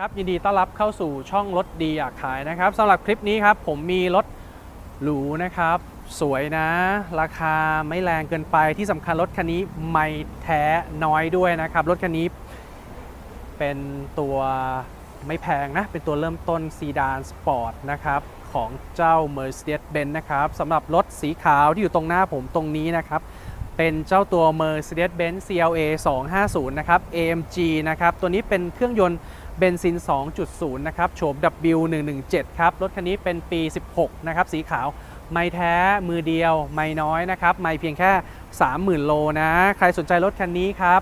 ครับยินดีต้อนรับเข้าสู่ช่องรถดีอยากขายนะครับสำหรับคลิปนี้ครับผมมีรถหรูนะครับ สวยนะ ราคาไม่แรงเกินไปที่สำคัญรถคันนี้ไม่แท้น้อยด้วยนะครับ รถคันนี้เป็นตัวไม่แพงนะ เป็นตัวเริ่มต้นซีดานสปอร์ตนะครับของเจ้า Mercedes-Benz นะครับสำหรับรถสีขาวที่อยู่ตรงหน้าผมตรงนี้นะครับเป็นเจ้าตัว Mercedes-Benz CLA 250 นะครับ AMG นะครับตัวนี้เป็นเครื่องยนต์ เบนซิน 2.0 นะครับโฉม W117 ครับ รถคันนี้เป็นปี 16 นะครับ สีขาว ไม่แท้ มือเดียว ไม่น้อยนะครับ ไม่เพียงแค่ 30,000 โลนะ ใครสนใจรถคันนี้ครับ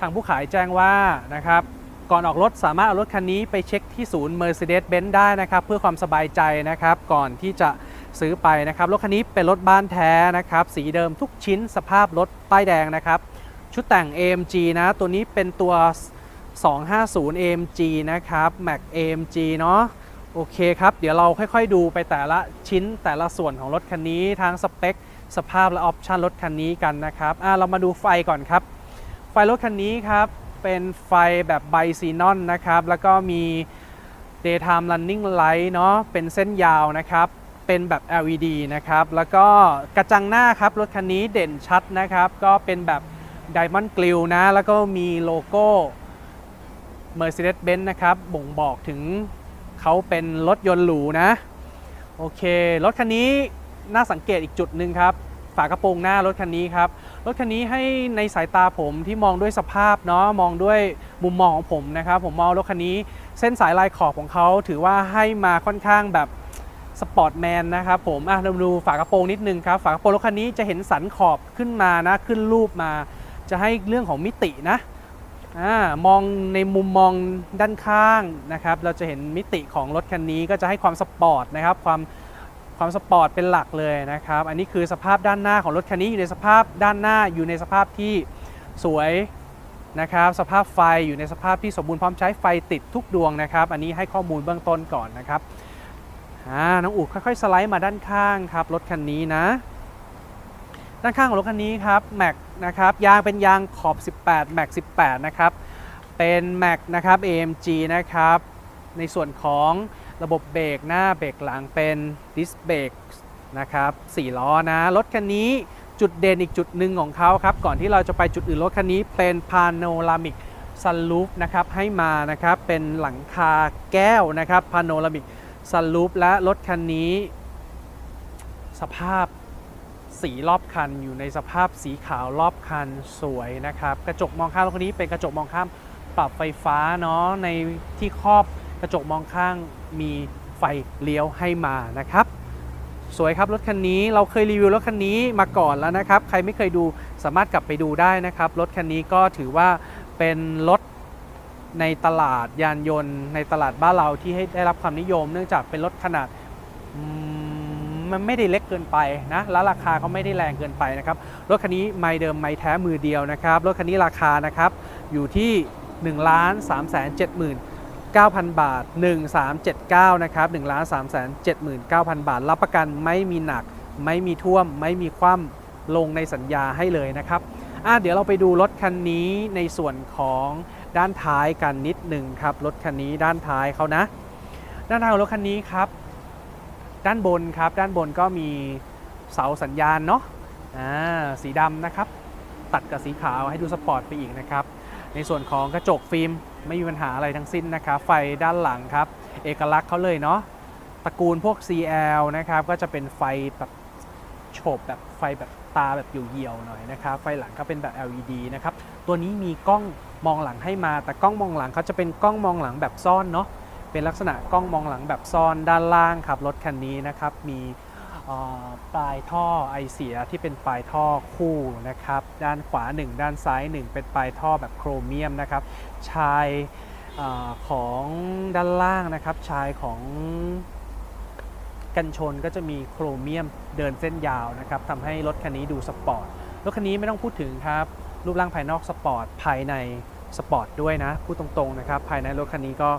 ทางผู้ขายแจ้งว่านะครับ ก่อนออกรถสามารถเอารถคันนี้ไปเช็คที่ศูนย์ Mercedes-Benz ได้นะครับ เพื่อความสบายใจนะครับ ก่อนที่จะซื้อไปนะครับ รถคันนี้เป็นรถบ้านแท้นะครับ สีเดิมทุกชิ้น สภาพรถป้ายแดงนะครับ ชุดแต่ง AMG นะ ตัวนี้เป็นตัว 250 AMG นะครับ Mac AMG เนาะโอเคครับ เดี๋ยวเราค่อยๆดูไปแต่ละชิ้นแต่ละส่วนของรถคันนี้ทั้งสเปค สภาพและออปชันรถคันนี้กันนะครับอะเรามาดูไฟก่อนครับ ไฟรถคันนี้ครับเป็นไฟแบบไบซีนอนนะครับ แล้วก็มี daytime running light เนาะเป็นเส้นยาวนะครับ เป็นแบบ LED นะครับ แล้วก็กระจังหน้าครับ รถคันนี้เด่นชัดนะครับ ก็เป็นแบบ Diamond Grill นะ แล้วก็มีโลโก้ Mercedes-Benz นะครับ บ่งบอกถึงเขาเป็นรถยนต์หรูนะ โอเค รถคันนี้น่าสังเกตอีกจุดหนึ่งครับ ฝากระโปรงหน้ารถคันนี้ครับ รถคันนี้ให้ในสายตาผมที่มองด้วยสภาพเนาะ มองด้วยมุมมองของผมนะครับ ผมมองรถคันนี้ เส้นสายลายขอบของเขาถือว่าให้มาค่อนข้างแบบสปอร์ตแมนนะครับผม อะเราดูฝากระโปรงนิดนึงครับ ฝากระโปรงรถคันนี้จะเห็นสันขอบขึ้นมานะ ขึ้นรูปมา จะให้เรื่องของมิตินะ มองในมุมมองด้านข้างนะครับเราจะเห็นมิติของรถคันนี้ก็จะให้ความสปอร์ตนะครับความความสปอร์ตเป็นหลักเลยนะครับ อันนี้คือสภาพด้านหน้าของรถคันนี้อยู่ในสภาพด้านหน้าอยู่ในสภาพที่สวยนะครับ สภาพไฟอยู่ในสภาพที่สมบูรณ์พร้อมใช้ไฟติดทุกดวงนะครับ อันนี้ให้ข้อมูลเบื้องต้นก่อนนะครับอ่าน้องอู๋ค่อยๆ สไลด์มาด้านข้างครับรถคันนี้นะ ด้านข้างของรถคันนี้ครับแม็กนะครับยางเป็นยางขอบ 18แม็ก18 นะครับ เป็นแม็กนะครับ AMG นะครับ ในส่วนของระบบเบรกหน้าเบรกหลังเป็นดิสเบรกนะครับ4ล้อนะ รถคันนี้จุดเด่นอีกจุดหนึ่งของเขาครับ ก่อนที่เราจะไปจุดอื่นรถคันนี้เป็นพาโนรามิกซันลูปนะครับให้มานะครับเป็นหลังคาแก้วนะครับพาโนรามิกซันลูปและรถคันนี้ สภาพ สีรอบคันอยู่ในสภาพสีขาวรอบคันสวยนะครับ กระจกมองข้างรถคันนี้เป็นกระจกมองข้ามปรับไฟฟ้าเนาะในที่ครอบกระจกมองข้างมีไฟเลี้ยวให้มานะครับสวยครับรถคันนี้เราเคยรีวิวรถคันนี้มาก่อนแล้วนะครับ ใครไม่เคยดูสามารถกลับไปดูได้นะครับ รถคันนี้ก็ถือว่าเป็นรถในตลาดยานยนต์ ในตลาดบ้านเราที่ให้ได้รับความนิยม เนื่องจากเป็นรถขนาด มันไม่ได้เล็กเกินไปนะแล้วราคาเขาไม่ได้แรงเกินไปนะครับรถคันนี้ไม่เดิมไม่แท้มือเดียวนะครับรถคันนี้ราคานะครับอยู่ที่ 1 3 7 9 9,000 บาท 1379นะครับ1 3 7 9 0 0 0 บาท รับประกันไม่มีหนัก ไม่มีท่วม ไม่มีคว่ำลงในสัญญาให้เลยนะครับอะเดี๋ยวเราไปดูรถคันนี้ในส่วนของด้านท้ายกันนิดหนึ่งครับ รถคันนี้ด้านท้ายเขานะ ด้านท้ายของรถคันนี้ครับ ด้านบนครับ ด้านบนก็มีเสาสัญญาณเนาะอ่าสีดำนะครับ ตัดกับสีขาวให้ดูสปอร์ตไปอีกนะครับ ในส่วนของกระจกฟิล์มไม่มีปัญหาอะไรทั้งสิ้นนะครับ ไฟด้านหลังครับ เอกลักษณ์เขาเลยเนาะตระกูลพวก CL นะครับ ก็จะเป็นไฟแบบโฉบแบบไฟแบบตาแบบเหี่ยวๆหน่อยนะครับ ไฟหลังก็เป็นแบบ LED นะครับ ตัวนี้มีกล้องมองหลังให้มา แต่กล้องมองหลังเขาจะเป็นกล้องมองหลังแบบซ่อนเนาะ เป็นลักษณะกล้องมองหลังแบบซ่อนด้านล่างครับรถคันนี้นะครับมีปลายท่อไอเสียที่เป็นปลายท่อคู่นะครับด้านขวา 1 ด้านซ้าย 1 เป็นปลายท่อแบบโครเมียมนะครับชายอของด้านล่างนะครับชายของกันชนก็จะมีโครเมียมเดินเส้นยาวนะครับทำให้รถคันนี้ดูสปอร์ตรถคันนี้ไม่ต้องพูดถึงครับรูปร่างภายนอกสปอร์ตภายในสปอร์ตด้วยนะพูดตรงๆนะครับภายในรถคันนี้ก็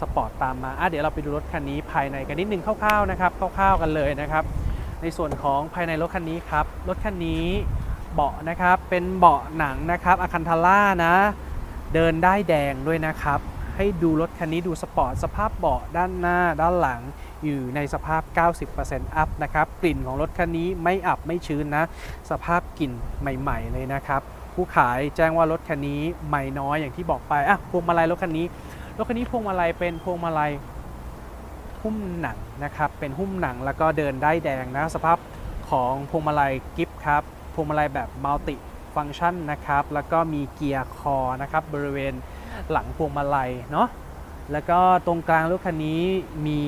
สปอร์ตตามมาอะเดี๋ยวเราไปดูรถคันนี้ภายในกันนิดนึงคร่าวๆนะครับคร่าวๆกันเลยนะครับ ในส่วนของภายในรถคันนี้ครับรถคันนี้เบาะนะครับเป็นเบาะหนังนะครับอคันทาร่านะเดินได้แดงด้วยนะครับ ให้ดูรถคันนี้ดูสปอร์ตสภาพเบาะด้านหน้าด้านหลังอยู่ในสภาพ 90%อัพนะครับ กลิ่นของรถคันนี้ไม่อับไม่ชื้นนะ สภาพกลิ่นใหม่ ๆ เลยนะครับ ผู้ขายแจ้งว่ารถคันนี้ใหม่น้อยอย่างที่บอกไปอะพวงมาลัยรถคันนี้ รถคันนี้พวงมาลัยเป็นพวงมาลัยหุ้มหนังนะครับ เป็นหุ้มหนังแล้วก็เดินได้แดงนะสภาพของพวงมาลัยกิฟครับพวงมาลัยแบบมัลติฟัง c t ชันนะครับ แล้วก็มีเกียร์คอนะครับบริเวณหลังพวงมาลัยเนาะแล้วก็ตรงกลางรถคันนี้มี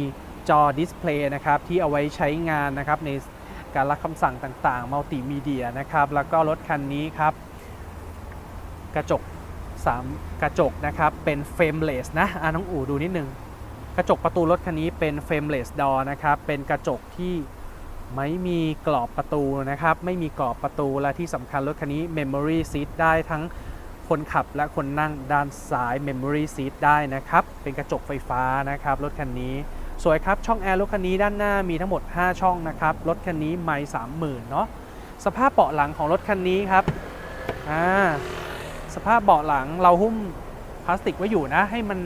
จอดิสเพลย์นะครับที่เอาไว้ใช้งานนะครับในการรับคำสั่งต่างๆมัลติมีเดียนะครับ แล้วก็รถคันนี้ครับ กระจก 3 กระจกนะครับ เป็นเฟรมเลสนะอะน้องอู๋ดูนิดนึง กระจกประตูรถคันนี้เป็นเฟรมเลสดอนะครับ เป็นกระจกที่ไม่มีกรอบประตูนะครับ ไม่มีกรอบประตู และที่สำคัญรถคันนี้ Memory Seat ได้ทั้งคนขับและคนนั่งด้านซ้าย Memory Seat ได้นะครับ เป็นกระจกไฟฟ้านะครับ รถคันนี้ สวยครับ ช่องแอร์รถคันนี้ด้านหน้ามีทั้งหมด 5 ช่องนะครับ รถคันนี้ไม่สามหมื่นเนาะ สภาพเบาะหลังของรถคันนี้ครับ อ่า สภาพเบาะหลังเราหุ้มพลาสติกไว้อยู่นะ ให้มัน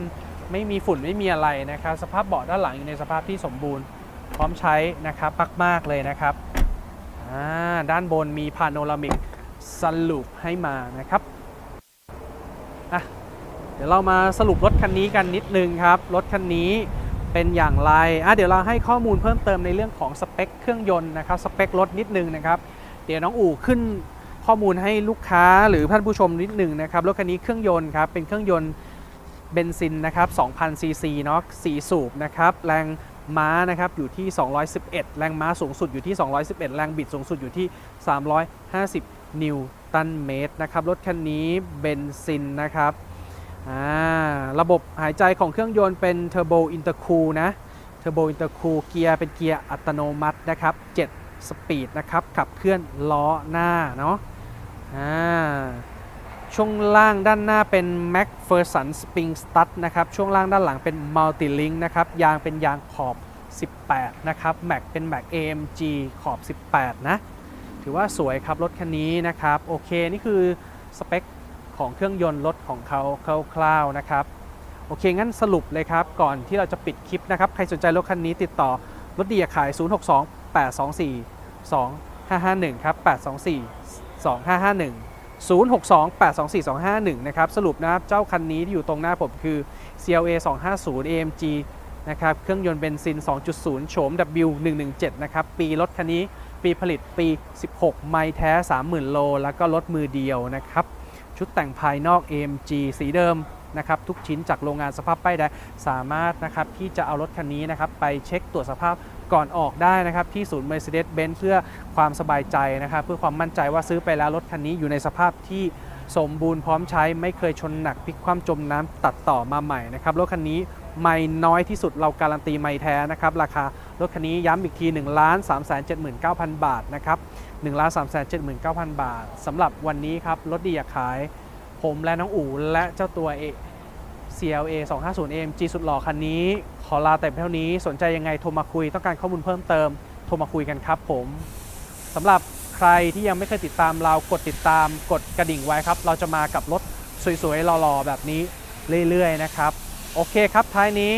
ไม่มีฝุ่นไม่มีอะไรนะครับ สภาพเบาะด้านหลังอยู่ในสภาพที่สมบูรณ์ พร้อมใช้นะครับมากๆเลยนะครับด้านบนมีพาโนรามิกสลูปให้มานะครับอะเดี๋ยวเรามาสรุปรถคันนี้กันนิดนึงครับ รถคันนี้เป็นอย่างไรอะเดี๋ยวเราให้ข้อมูลเพิ่มเติมในเรื่องของสเปคเครื่องยนต์นะครับ สเปครถนิดนึงนะครับ เดี๋ยวน้องอู่ขึ้น ข้อมูลให้ลูกค้าหรือท่านผู้ชมนิดหนึ่งนะครับรถคันนี้เครื่องยนต์ครับเป็นเครื่องยนต์เบนซินนะครับ2,000ซีซีเนาะ4สูบนะครับแรงม้านะครับอยู่ที่ 211 แรงม้าสูงสุดอยู่ที่ 211 แรงบิดสูงสุดอยู่ที่ 350 นิวตันเมตรนะครับรถคันนี้เบนซินนะครับระบบหายใจของเครื่องยนต์เป็นเทอร์โบอินเตอร์คูลนะเทอร์โบอินเตอร์คูลเกียร์เป็นเกียร์อัตโนมัตินะครับ 7 สปีดนะครับขับเคลื่อนล้อหน้าเนาะ อ่าช่วงล่างด้านหน้าเป็น MacPherson Spring Stud นะครับ ช่วงล่างด้านหลังเป็น Multi Link นะครับ ยางเป็นยางขอบ 18 นะครับแม็กเป็นแม็ก AMG ขอบ 18 นะ ถือว่าสวยครับ รถคันนี้นะครับ โอเค นี่คือสเปคของเครื่องยนต์รถของเขาคร่าวๆนะครับ โอเค งั้นสรุปเลยครับ ก่อนที่เราจะปิดคลิปนะครับ ใครสนใจรถคันนี้ติดต่อรถดียากขาย 062 824 2551 ครับ 824 2551 062 824 251 นะครับ สรุปนะครับ เจ้าคันนี้ที่อยู่ตรงหน้าผมคือ CLA 250 AMG นะครับ เครื่องยนต์เบนซิน 2.0 โฉม W117 นะครับ ปีรถคันนี้ปีผลิตปี 16 ไมล์แท้ 30,000 โล แล้วก็รถมือเดียวนะครับ ชุดแต่งภายนอก AMG สีเดิมนะครับ ทุกชิ้นจากโรงงานสภาพป้ายแดงสามารถนะครับที่จะเอารถคันนี้นะครับไปเช็คตรวจสภาพ ก่อนออกได้นะครับ ที่ศูนย์ Mercedes-Benz เพื่อความสบายใจนะครับ เพื่อความมั่นใจว่าซื้อไปแล้วรถคันนี้อยู่ในสภาพที่สมบูรณ์พร้อมใช้ไม่เคยชนหนักพลิกคว่ำจมน้ำตัดต่อมาใหม่นะครับรถคันนี้ไม่น้อยที่สุดเราการันตีไม่แท้นะครับ ราคารถคันนี้ย้ำอีกที1 3 7 9 0 0 0 บาทนะครับ1 3 7 9 0 0 0 บาทสำหรับวันนี้ครับรถดีอยากขาย ผมและน้องอู๋และเจ้าตัว A CLA 250 AMG สุดหล่อคันนี้ ขอลาแต่เพียงเท่านี้สนใจยังไงโทรมาคุยต้องการข้อมูลเพิ่มเติม โทรมาคุยกันครับผมสำหรับใครที่ยังไม่เคยติดตามเรากดติดตามกดกระดิ่งไว้ครับ เราจะมากับรถสวยๆหล่อๆแบบนี้เรื่อยๆนะครับ โอเคครับท้ายนี้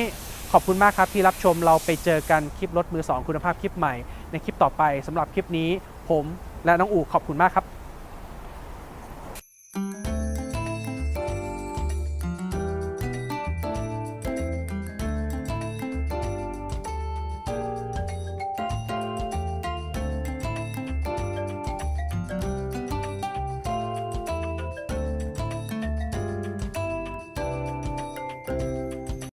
ขอบคุณมากครับที่รับชมเราไปเจอกันคลิปรถมือ 2 คุณภาพคลิปใหม่ ในคลิปต่อไปสำหรับคลิปนี้ผมและน้องอู๋ขอบคุณมากครับ